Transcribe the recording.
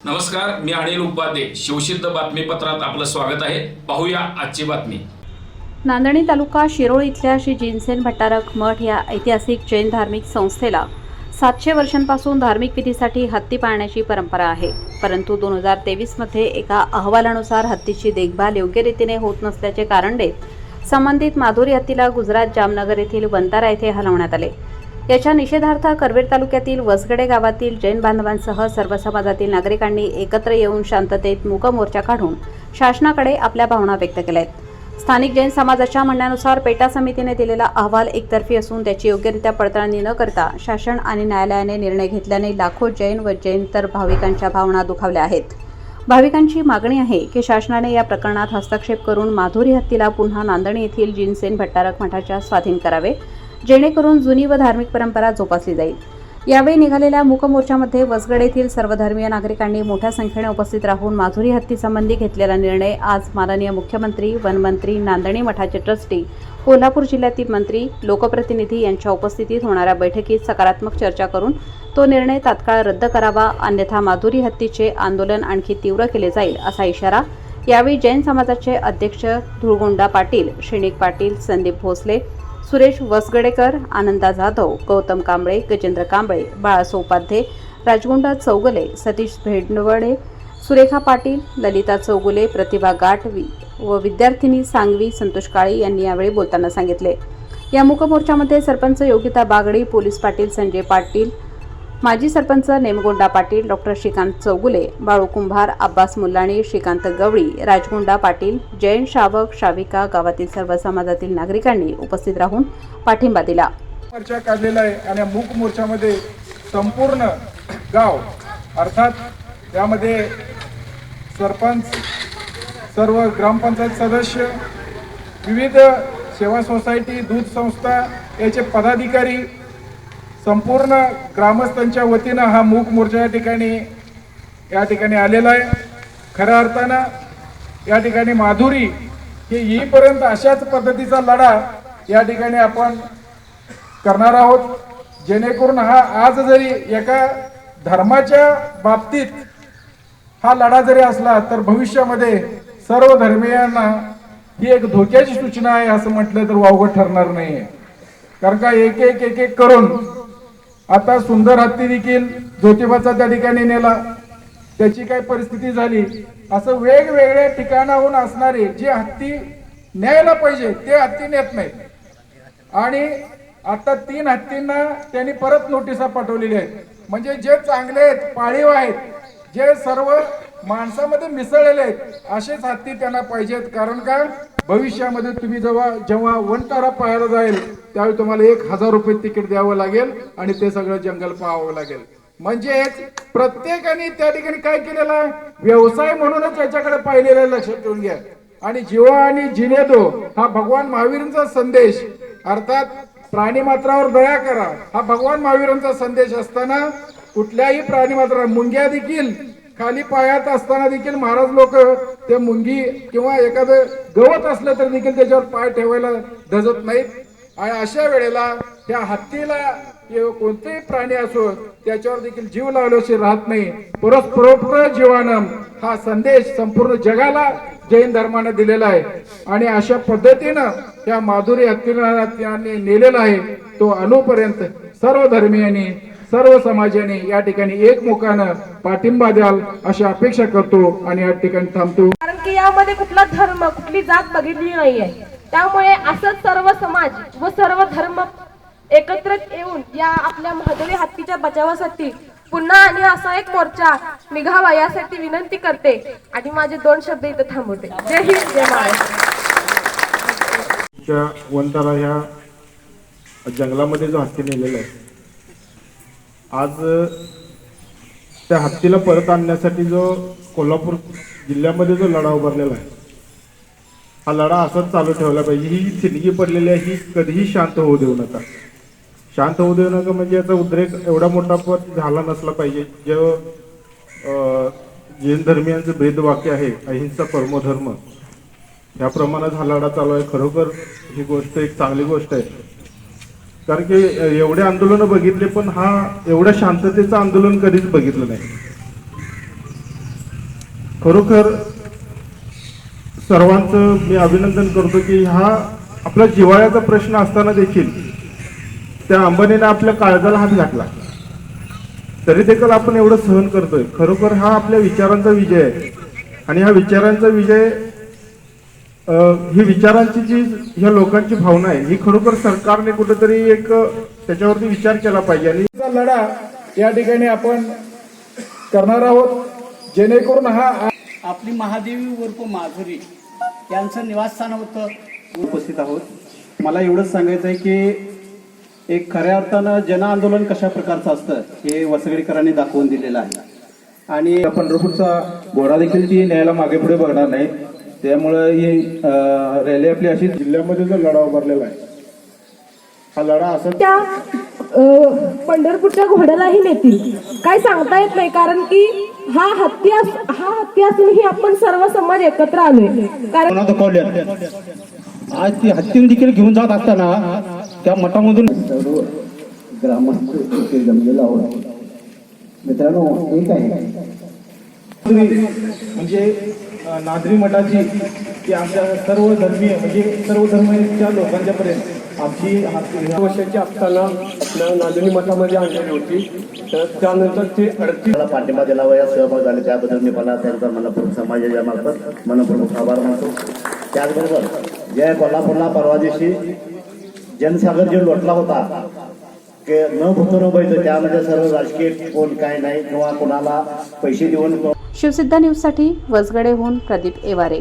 नमस्कार मी अनिल उपाध्ये. शिवसिद्ध बातमीपत्रात आपलं स्वागत आहे. पाहूया आजची बातमी. नांदणी तालुका शिरोळ इथल्या श्री जिनसेन भट्टारक मठ या ऐतिहासिक जैन धार्मिक संस्थेला सातशे वर्षांपासून धार्मिक विधीसाठी हत्ती पाळण्याची परंपरा आहे. परंतु दोन हजार तेवीसमध्ये एका अहवालानुसार हत्तीची देखभाल योग्य रीतीने होत नसल्याचे कारण देत संबंधित माधुरी हत्तीला गुजरात जामनगर येथील बंतारा येथे हलवण्यात आले. याच्या निषेधार्थ करवीर तालुक्यातील वसगडे गावातील जैन बांधवांसह सर्व समाजातील नागरिकांनी एकत्र येऊन शांततेत मूक मोर्चा काढून शासनाकडे आपल्या भावना व्यक्त केल्या आहेत स्थानिक जैन समाजाच्या म्हणण्यानुसार पेटा समितीने दिलेला अहवाल एकतर्फी असून त्याची योग्यरित्या पडताळणी न करता शासन आणि न्यायालयाने निर्णय घेतल्याने लाखो जैन व जैनतर भाविकांच्या भावना दुखावल्या आहेत. भाविकांची मागणी आहे की शासनाने या प्रकरणात हस्तक्षेप करून माधुरी हत्तीला पुन्हा नांदणी येथील जिनसेन भट्टारक मठाच्या स्वाधीन करावे जेणेकरून जुनी व धार्मिक परंपरा जोपासली जाईल. यावेळी निघालेल्या मूकमोर्चामध्ये वसगड येथील सर्वधर्मीय नागरिकांनी मोठ्या संख्येने उपस्थित राहून माधुरी हत्तीसंबंधी घेतलेला निर्णय आज माननीय मुख्यमंत्री वनमंत्री नांदणी मठाचे ट्रस्टी कोल्हापूर जिल्ह्यातील मंत्री लोकप्रतिनिधी यांच्या उपस्थितीत होणाऱ्या बैठकीत सकारात्मक चर्चा करून तो निर्णय तात्काळ रद्द करावा अन्यथा माधुरी हत्तीचे आंदोलन आणखी तीव्र केले जाईल असा इशारा यावेळी जैन समाजाचे अध्यक्ष धुळगोंडा पाटील श्रेणिक पाटील संदीप भोसले सुरेश वसगडेकर आनंदा जाधव गौतम कांबळे गजेंद्र कांबळे बाळासो उपाध्ये राजगुंडा चौगले सतीश भेंडवडे सुरेखा पाटील ललिता चौगुले प्रतिभा गाठवी व विद्यार्थिनी सांगवी संतोष काळे यांनी यावेळी बोलताना सांगितले. या मूकमोर्चामध्ये सरपंच योगिता बागडी पोलीस पाटील संजय पाटील माजी सरपंच नेमगोंडा पाटील डॉक्टर श्रीकांत चौगुले बाळू कुंभार अब्बास मुल्लाणी श्रीकांत गवळी राजगोंडा पाटील जैन शावक शाविका गावातील सर्व समाजातील नागरिकांनी उपस्थित राहून पाठिंबा दिला. मोर्चा काढलेला आहे आणि मूक मोर्चामध्ये संपूर्ण गाव अर्थात त्यामध्ये सरपंच सर्व ग्रामपंचायत सदस्य विविध सेवा सोसायटी दूध संस्था याचे पदाधिकारी संपूर्ण ग्रामस्थांच्या वतीनं हा मूक मोर्चा या ठिकाणी या ठिकाणी आलेला आहे. खऱ्या अर्थानं या ठिकाणी माधुरी हे येईपर्यंत अशाच पद्धतीचा लढा या ठिकाणी आपण करणार आहोत. जेणेकरून हा आज जरी एका धर्माच्या बाबतीत हा लढा जरी असला तर भविष्यामध्ये सर्व धर्मीयांना ही एक धोक्याची सूचना आहे असं म्हटलं तर वावगं ठरणार नाहीये. कारण का एक एक एक एक करून आता सुंदर हत्ती देखील ज्योतिबाचा त्या ठिकाणी नेला. त्याची काय परिस्थिती झाली? असं वेगवेगळ्या ठिकाणाहून असणारे जे हत्ती न्यायला पाहिजे ते हत्ती नेत नाहीत. आणि आता तीन हत्तींना त्यांनी परत नोटिसा पाठवलेल्या आहेत. म्हणजे जे चांगले आहेत पाळीव आहेत जे सर्व माणसामध्ये मिसळलेले आहेत. असेच हत्ती त्यांना पाहिजेत. कारण का? भविष्यामध्ये तुम्ही जेव्हा जेव्हा वनतारा पाहायला जाईल त्यावेळी तुम्हाला एक हजार रुपये तिकीट द्यावं लागेल आणि ते सगळं जंगल पाहावं लागेल. म्हणजेच प्रत्येकाने त्या ठिकाणी काय केलेलं आहे? व्यवसाय म्हणूनच याच्याकडे पाहिलेलं आहे, लक्षात ठेवून घ्या. आणि जीवा आणि जिनेदो हा भगवान महावीरांचा संदेश. अर्थात प्राणी मात्रावर दया करा. हा भगवान महावीरांचा संदेश असताना कुठल्याही प्राणी मात्रा मुंग्या देखील खाली पायात असताना देखील महाराज लोक ते मुंगी किंवा एखादं गवत असलं तर देखील त्याच्यावर पाय ठेवायला धजत नाहीत. आणि अशा वेळेला त्या हत्तीला किंवा कोणतेही प्राणी असो त्याच्यावर देखील जीव लावल्याशी राहत नाही. परस्परोपर जीवानम हा संदेश संपूर्ण जगाला जैन धर्माने दिलेला आहे. आणि अशा पद्धतीनं त्या माधुरी हत्तीला त्यांनी नेलेला आहे. तो अनुपर्यंत सर्व धर्मियांनी सर्व समाजाने या ठिकाणी एकमुखानं पाठिंबा द्याल अशी अपेक्षा करतो आणि या ठिकाणी थांबतो. कारण की यामध्ये कुठला धर्म कुठली जात बघितली नाहीये. त्यामुळे असंच सर्व समाज व सर्व धर्म एकत्रित येऊन या आपल्या महादेवी हत्तीच्या बचावासाठी पुन्हा आणि असा एक मोर्चा निघावा यासाठी विनंती करते. आणि माझे दोन शब्द इथे थांबवते. जय हिंद जय महाराष्ट्र. च्या वनतारा ह्या जंगलामध्ये जो हत्ती नेलेला आहे आज त्या हत्तीला परत आणण्यासाठी जो कोल्हापूर जिल्ह्यामध्ये जो लढा उभारलेला आहे हा लढा असाच चालू ठेवला पाहिजे. ही थिणगी पडलेली आहे ही कधीही शांत होऊ देऊ नका. शांत होऊ देऊ नका म्हणजे याचा उद्रेक एवढा मोठा पण झाला नसला पाहिजे. जो जैन धर्मियांचं भेदवाक्य आहे अहिंसा परमधर्म याप्रमाणे हा लढा चालू आहे. खरोखर ही गोष्ट एक चांगली गोष्ट आहे. कारण की एवढे आंदोलनं बघितले पण हा एवढ्या शांततेचं आंदोलन कधीच बघितलं नाही. खरोखर सर्वांचं मी अभिनंदन करतो की हा आपला जिव्हाळ्याचा प्रश्न असताना देखील त्या अंबानीने आपल्या काळजाला हात घातला. तरी देखील आपण एवढं सहन करतोय. खरोखर हा आपल्या विचारांचा विजय आहे. आणि हा विचारांचा विजय ही विचारांची जी ह्या लोकांची भावना आहे ही खरोखर सरकारने कुठेतरी एक त्याच्यावरती विचार केला पाहिजे. आणि लढा या ठिकाणी आपण करणार आहोत. जेणेकरून हा आपली महादेवी उर्फ माधुरी यांचं निवासस्थान होतं. उपस्थित आहोत. मला एवढंच सांगायचं आहे की एक खऱ्या अर्थानं जन आंदोलन कशा प्रकारचं असतं हे वसगडीकरांनी दाखवून दिलेलं आहे. आणि पंढरपूरचा घोडा देखील ती न्यायला मागे पुढे बघणार नाही. त्यामुळं ही रॅली आपली अशी जिल्ह्यामध्ये जो लढा उभारलेला आहे हा लढा असा त्या पंढरपूरच्या घोड्यालाही नेतील. काय सांगता येत नाही कारण की हा हत्ती अस- हा हत्ती असूनही आपण सर्व समाज एकत्र आलोय. कारण आज ती हत्तीन देखील घेऊन जात असताना त्या मठामधून ग्रामस्थ जमलेला आहोत. मित्रांनो एक आहे. म्हणजे अं, नादरी मठाची की आमच्या सर्व धर्मीय म्हणजे सर्व धर्मीच्या लोकांच्यापर्यंत आमची हा- वर्षाची असताना आपल्या नांदणी मठामध्ये आणलेली होती. तर त्यानंतर ते अडतीस मला पाठिंबा दिला वया या सहभाग झाले त्याबद्दल मी मला त्यांचा मनपूर्वक समाजाच्या मार्फत मनपूर्वक आभार मानतो. त्याचबरोबर जय कोल्हापूरला परवा दिवशी जनसागर जे लोटला होता की न भूतो न बैठं त्यामध्ये सर्व राजकीय कोण काय नाही किंवा कोणाला पैसे देऊन शिवसिद्धा न्यूजसाठी वसगडेहून प्रदीप एवारे.